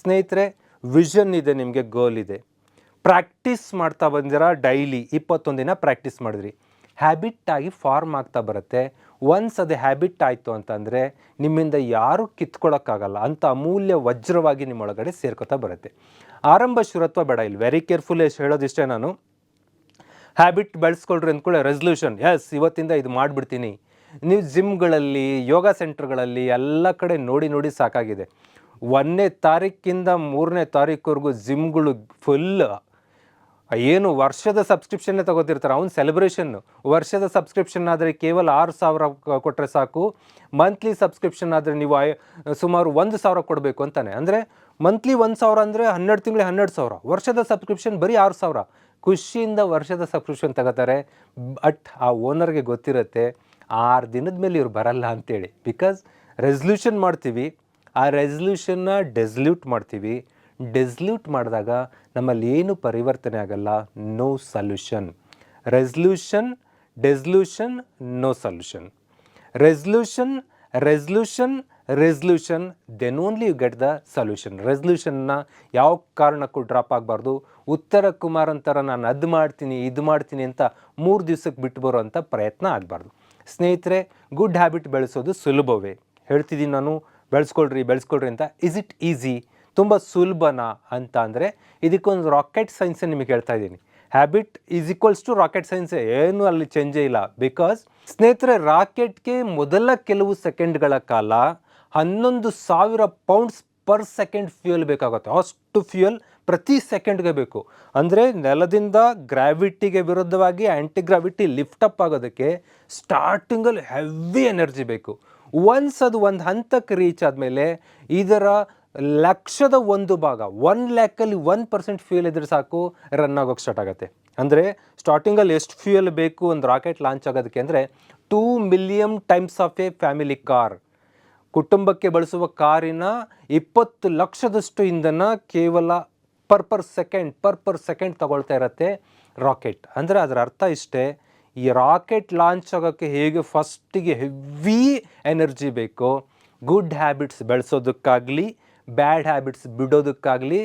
ಸ್ನೇಹಿತರೆ ವಿಷನ್ ಇದೆ ನಿಮಗೆ ಗೋಲ್ ಇದೆ. ಪ್ರಾಕ್ಟೀಸ್ ಮಾಡ್ತಾ ಬಂದಿರ ಡೈಲಿ ಇಪ್ಪತ್ತೊಂದು ದಿನ ಪ್ರಾಕ್ಟೀಸ್ ಮಾಡಿದ್ರಿ. ಹ್ಯಾಬಿಟ್ ಆಗಿ ಫಾರ್ಮ್ ಆಗ್ತಾ ಬರುತ್ತೆ. ಒನ್ಸ್ ಅದು ಹ್ಯಾಬಿಟ್ ಆಯಿತು ಅಂತಂದರೆ, ನಿಮ್ಮಿಂದ ಯಾರೂ ಕಿತ್ಕೊಳ್ಳೋಕ್ಕಾಗಲ್ಲ ಅಂಥ ಅಮೂಲ್ಯ ವಜ್ರವಾಗಿ ನಿಮ್ಮೊಳಗಡೆ ಸೇರ್ಕೊತಾ ಬರುತ್ತೆ. ಆರಂಭ ಶುರತ್ವ ಬೇಡ ಇಲ್ಲಿ. ವೆರಿ ಕೇರ್ಫುಲ್ ಹೇಳೋದಿಷ್ಟೇ ನಾನು. ಹ್ಯಾಬಿಟ್ ಬೆಳೆಸ್ಕೊಳ್ರಿ ಅಂದ್ಕೊಳ್ಳಿ ರೆಸಲ್ಯೂಷನ್ ಎಸ್ ಇವತ್ತಿಂದ ಇದು ಮಾಡಿಬಿಡ್ತೀನಿ. ನೀವು ಜಿಮ್ಗಳಲ್ಲಿ ಯೋಗ ಸೆಂಟರ್ಗಳಲ್ಲಿ ಎಲ್ಲ ಕಡೆ ನೋಡಿ ನೋಡಿ ಸಾಕಾಗಿದೆ. ಒಂದನೇ ತಾರೀಕಿಂದ ಮೂರನೇ ತಾರೀಕುವರೆಗೂ ಜಿಮ್ಗಳು ಫುಲ್ ಏನು ವರ್ಷದ ಸಬ್ಸ್ಕ್ರಿಪ್ಷನ್ನೇ ತಗೋತಿರ್ತಾರೆ, ಅವ್ನು ಸೆಲೆಬ್ರೇಷನ್ನು ವರ್ಷದ ಸಬ್ಸ್ಕ್ರಿಪ್ಷನ್ ಆದರೆ ಕೇವಲ ಆರು ಸಾವಿರ ಕೊಟ್ಟರೆ ಸಾಕು. ಮಂತ್ಲಿ ಸಬ್ಸ್ಕ್ರಿಪ್ಷನ್ ಆದರೆ ನೀವು ಸುಮಾರು ಒಂದು ಸಾವಿರ ಕೊಡಬೇಕು ಅಂತಾನೆ. ಅಂದರೆ ಮಂತ್ಲಿ ಒಂದು ಸಾವಿರ ಅಂದರೆ ಹನ್ನೆರಡು ತಿಂಗಳು ಹನ್ನೆರಡು ಸಾವಿರ. ವರ್ಷದ ಸಬ್ಸ್ಕ್ರಿಪ್ಷನ್ ಬರೀ ಆರು ಸಾವಿರ. ಖುಷಿಯಿಂದ ವರ್ಷದ ಸಬ್ಸ್ಕ್ರಿಪ್ಷನ್ ತಗೋತಾರೆ. ಬಟ್ ಆ ಓನರ್ಗೆ ಗೊತ್ತಿರುತ್ತೆ, ಆರು ದಿನದ ಮೇಲೆ ಇವ್ರು ಬರಲ್ಲ ಅಂತೇಳಿ. ಬಿಕಾಸ್ ರೆಸಲ್ಯೂಷನ್ ಮಾಡ್ತೀವಿ. ಆ ರೆಸಲ್ಯೂಷನ್ನ ಡೆಸ್ಲ್ಯೂಟ್ ಮಾಡ್ತೀವಿ. ಡೆಸ್ಲ್ಯೂಟ್ ಮಾಡಿದಾಗ ನಮ್ಮಲ್ಲಿ ಏನು ಪರಿವರ್ತನೆ ಆಗಲ್ಲ? No solution resolution dissolution no solution resolution resolution resolution then only you get the solution ರೆಸಲ್ಯೂಷನ್ನ ಯಾವ ಕಾರಣಕ್ಕೂ ಡ್ರಾಪ್ ಆಗಬಾರ್ದು. ಉತ್ತರ ಕುಮಾರ್ ಅಂತರ ನಾನು ಅದು ಮಾಡ್ತೀನಿ, ಇದು ಮಾಡ್ತೀನಿ ಅಂತ ಮೂರು ದಿವ್ಸಕ್ಕೆ ಬಿಟ್ಟು ಬರೋ ಅಂಥ ಪ್ರಯತ್ನ ಆಗಬಾರ್ದು. ಸ್ನೇಹಿತರೆ ಗುಡ್ ಹ್ಯಾಬಿಟ್ ಬೆಳೆಸೋದು ಸುಲಭವೇ? ಹೇಳ್ತಿದ್ದೀನಿ ನಾನು. ಬೆಳೆಸ್ಕೊಳ್ರಿ ಬೆಳೆಸ್ಕೊಳ್ರಿ ಅಂತ. ಇಸ್ ಇಟ್ ಈಸಿ ತುಂಬ ಸುಲಭನಾ ಅಂತ ಅಂದರೆ ಇದಕ್ಕೊಂದು ರಾಕೆಟ್ ಸೈನ್ಸ್ ನಿಮಗೆ ಹೇಳ್ತಾ ಇದ್ದೀನಿ. Habit is equals to rocket science ಏನು ಅಲ್ಲಿ ಚೇಂಜೇ ಇಲ್ಲ. ಬಿಕಾಸ್ ಸ್ನೇಹಿತರೆ ರಾಕೆಟ್ಗೆ ಮೊದಲ ಕೆಲವು ಸೆಕೆಂಡ್ಗಳ ಕಾಲ ಹನ್ನೊಂದು ಸಾವಿರ ಪೌಂಡ್ಸ್ ಪರ್ ಸೆಕೆಂಡ್ ಫ್ಯೂಯಲ್ ಬೇಕಾಗುತ್ತೆ. ಅಷ್ಟು ಫ್ಯೂಯಲ್ ಪ್ರತಿ ಸೆಕೆಂಡ್ಗೆ ಬೇಕು. ಅಂದರೆ ನೆಲದಿಂದ ಗ್ರಾವಿಟಿಗೆ ವಿರುದ್ಧವಾಗಿ ಆ್ಯಂಟಿ ಗ್ರಾವಿಟಿ ಲಿಫ್ಟ್ ಅಪ್ ಆಗೋದಕ್ಕೆ ಸ್ಟಾರ್ಟಿಂಗಲ್ಲಿ ಹೆವಿ ಎನರ್ಜಿ ಬೇಕು. ಒನ್ಸ್ ಅದು ಒಂದು ಹಂತಕ್ಕೆ ರೀಚ್ ಆದಮೇಲೆ ಇದರ ಲಕ್ಷದ ಒಂದು ಭಾಗ ಒನ್ ಲ್ಯಾಕಲ್ಲಿ ಒನ್ ಪರ್ಸೆಂಟ್ ಫ್ಯೂಯಲ್ ಇದ್ರೆ ಸಾಕು ರನ್ ಆಗೋಕ್ಕೆ ಸ್ಟಾರ್ಟ್ ಆಗುತ್ತೆ. ಅಂದರೆ ಸ್ಟಾರ್ಟಿಂಗಲ್ಲಿ ಎಷ್ಟು ಫ್ಯೂಯಲ್ ಬೇಕು ಒಂದು ರಾಕೆಟ್ ಲಾಂಚ್ ಆಗೋದಕ್ಕೆ ಅಂದರೆ two million times of a family car ಕುಟುಂಬಕ್ಕೆ ಬಳಸುವ ಕಾರಿನ ಇಪ್ಪತ್ತು ಲಕ್ಷದಷ್ಟು ಇಂಧನ ಕೇವಲ per per second, per per second ತಗೊಳ್ತಾ ಇರತ್ತೆ ರಾಕೆಟ್. ಅಂದರೆ ಅದರ ಅರ್ಥ ಇಷ್ಟೇ, ಈ ರಾಕೆಟ್ ಲಾಂಚ್ ಆಗೋಕ್ಕೆ ಹೇಗೆ ಫಸ್ಟಿಗೆ ಹೆವಿ ಎನರ್ಜಿ ಬೇಕು, ಗುಡ್ ಹ್ಯಾಬಿಟ್ಸ್ ಬೆಳೆಸೋದಕ್ಕಾಗಲಿ, ಬ್ಯಾಡ್ ಹ್ಯಾಬಿಟ್ಸ್ ಬಿಡೋದಕ್ಕಾಗಲಿ,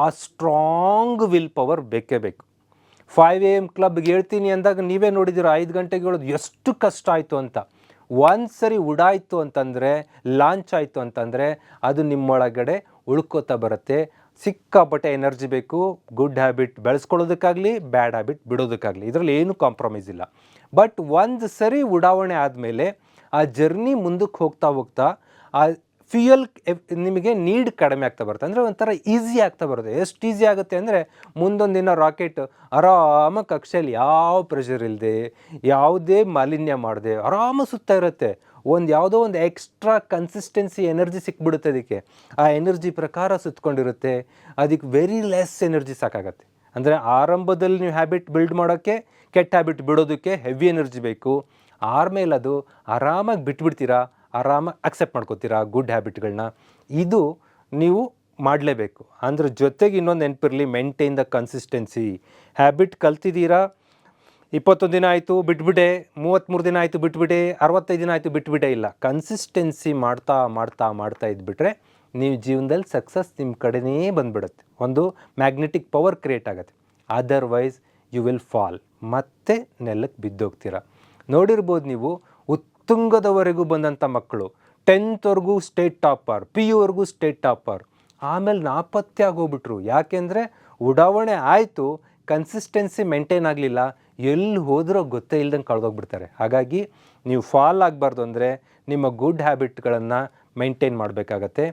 ಆ ಸ್ಟ್ರಾಂಗ್ ವಿಲ್ ಪವರ್ ಬೇಕೇ ಬೇಕು. ಫೈವ್ ಎ ಎಂ ಕ್ಲಬ್ಗೆ ಹೇಳ್ತೀನಿ ಅಂದಾಗ ನೀವೇ ನೋಡಿದ್ದೀರ, ಐದು ಗಂಟೆಗೆ ಹೇಳೋದು ಎಷ್ಟು ಕಷ್ಟ ಆಯಿತು ಅಂತ. ಒಂದು ಸರಿ ಉಡಾಯಿತು ಅಂತಂದರೆ, ಲಾಂಚ್ ಆಯಿತು ಅಂತಂದರೆ ಅದು ನಿಮ್ಮೊಳಗಡೆ ಉಳ್ಕೋತಾ ಬರುತ್ತೆ. ಸಿಕ್ಕಾಪಟ್ಟೆ ಎನರ್ಜಿ ಬೇಕು, ಗುಡ್ ಹ್ಯಾಬಿಟ್ ಬೆಳೆಸ್ಕೊಳ್ಳೋದಕ್ಕಾಗಲಿ, ಬ್ಯಾಡ್ ಹ್ಯಾಬಿಟ್ ಬಿಡೋದಕ್ಕಾಗಲಿ. ಇದರಲ್ಲಿ ಏನು ಕಾಂಪ್ರಮೈಸ್ ಇಲ್ಲ. ಬಟ್ ಒಂದು ಸರಿ ಉಡಾವಣೆ ಆದಮೇಲೆ ಆ ಜರ್ನಿ ಮುಂದಕ್ಕೆ ಹೋಗ್ತಾ ಹೋಗ್ತಾ ಆ ಫ್ಯೂಯಲ್ ನಿಮಗೆ ನೀಡ್ ಕಡಿಮೆ ಆಗ್ತಾ ಬರುತ್ತೆ. ಅಂದರೆ ಒಂಥರ ಈಸಿ ಆಗ್ತಾ ಬರುತ್ತೆ. ಎಷ್ಟು ಈಸಿ ಆಗುತ್ತೆ ಅಂದರೆ ಮುಂದೊಂದು ದಿನ ರಾಕೆಟ್ ಆರಾಮ ಕಕ್ಷೆಯಲ್ಲಿ ಯಾವ ಪ್ರೆಷರ್ ಇಲ್ಲದೆ ಯಾವುದೇ ಮಾಲಿನ್ಯ ಮಾಡದೆ, ಆರಾಮ ಸುತ್ತಾ ಇರುತ್ತೆ. ಒಂದು ಯಾವುದೋ ಒಂದು ಎಕ್ಸ್ಟ್ರಾ ಕನ್ಸಿಸ್ಟೆನ್ಸಿ ಎನರ್ಜಿ ಸಿಕ್ಬಿಡುತ್ತೆ ಅದಕ್ಕೆ. ಆ ಎನರ್ಜಿ ಪ್ರಕಾರ ಸುತ್ತಕೊಂಡಿರುತ್ತೆ ಅದಕ್ಕೆ ವೆರಿ ಲೆಸ್ ಎನರ್ಜಿ ಸಾಕಾಗತ್ತೆ. ಅಂದರೆ ಆರಂಭದಲ್ಲಿ ನೀವು ಹ್ಯಾಬಿಟ್ ಬಿಲ್ಡ್ ಮಾಡೋಕ್ಕೆ ಕೆಟ್ಟ ಹ್ಯಾಬಿಟ್ ಬಿಡೋದಕ್ಕೆ ಹೆವಿ ಎನರ್ಜಿ ಬೇಕು. ಆರ್ಮೇಲೆ ಅದು ಆರಾಮಾಗಿ ಬಿಟ್ಬಿಡ್ತೀರಾ ಆರಾಮಾಗಿ ಅಕ್ಸೆಪ್ಟ್ ಮಾಡ್ಕೋತೀರಾ ಗುಡ್ ಹ್ಯಾಬಿಟ್ಗಳನ್ನ ಇದು ನೀವು ಮಾಡಲೇಬೇಕು. ಅಂದ್ರೆ ಜೊತೆಗೆ ಇನ್ನೊಂದು ನೆನಪಿರಲಿ ಮೇಂಟೈನ್ ದ ಕನ್ಸಿಸ್ಟೆನ್ಸಿ ಹ್ಯಾಬಿಟ್ ಕಲ್ತಿದ್ದೀರಾ ಇಪ್ಪತ್ತೊಂದು ದಿನ ಆಯಿತು, ಬಿಟ್ಬಿಟ್ಟೆ. ಮೂವತ್ತ್ಮೂರು ದಿನ ಆಯಿತು, ಬಿಟ್ಬಿಟ್ಟೆ. ಅರವತ್ತೈದು ದಿನ ಆಯಿತು, ಬಿಟ್ಬಿಟ್ಟೆ ಇಲ್ಲ. ಕನ್ಸಿಸ್ಟೆನ್ಸಿ ಮಾಡ್ತಾ ಮಾಡ್ತಾ ಮಾಡ್ತಾ ಇದ್ಬಿಟ್ರೆ ನೀವು ಜೀವನದಲ್ಲಿ ಸಕ್ಸಸ್ ನಿಮ್ಮ ಕಡೆನೇ ಬಂದ್ಬಿಡುತ್ತೆ. ಒಂದು ಮ್ಯಾಗ್ನೆಟಿಕ್ ಪವರ್ ಕ್ರಿಯೇಟ್ ಆಗುತ್ತೆ. ಅದರ್ವೈಸ್ ಯು ವಿಲ್ ಫಾಲ್ ಮತ್ತೆ ನೆಲಕ್ಕೆ ಬಿದ್ದೋಗ್ತೀರ. ನೋಡಿರ್ಬೋದು ನೀವು, ಉತ್ತುಂಗದವರೆಗೂ ಬಂದಂಥ ಮಕ್ಕಳು ಟೆಂತ್ವರೆಗೂ ಸ್ಟೇಟ್ ಟಾಪರ್ ಪಿ ಯುವರೆಗೂ ಸ್ಟೇಟ್ ಟಾಪರ್ ಆಮೇಲೆ ನಾಪತ್ತೆ ಆಗೋಗ್ಬಿಟ್ರು. ಯಾಕೆಂದರೆ, ಉಡಾವಣೆ ಆಯಿತು ಕನ್ಸಿಸ್ಟೆನ್ಸಿ ಮೇಂಟೈನ್ ಆಗಲಿಲ್ಲ. ಎಲ್ಲಿ ಹೋದರೂ ಗೊತ್ತೇ ಇಲ್ದಂಗೆ ಕಳೆದೋಗ್ಬಿಡ್ತಾರೆ. ಹಾಗಾಗಿ ನೀವು ಫಾಲ್ ಆಗಬಾರ್ದು ಅಂದರೆ ನಿಮ್ಮ ಗುಡ್ ಹ್ಯಾಬಿಟ್ಗಳನ್ನು ಮೈಂಟೈನ್ ಮಾಡಬೇಕಾಗತ್ತೆ.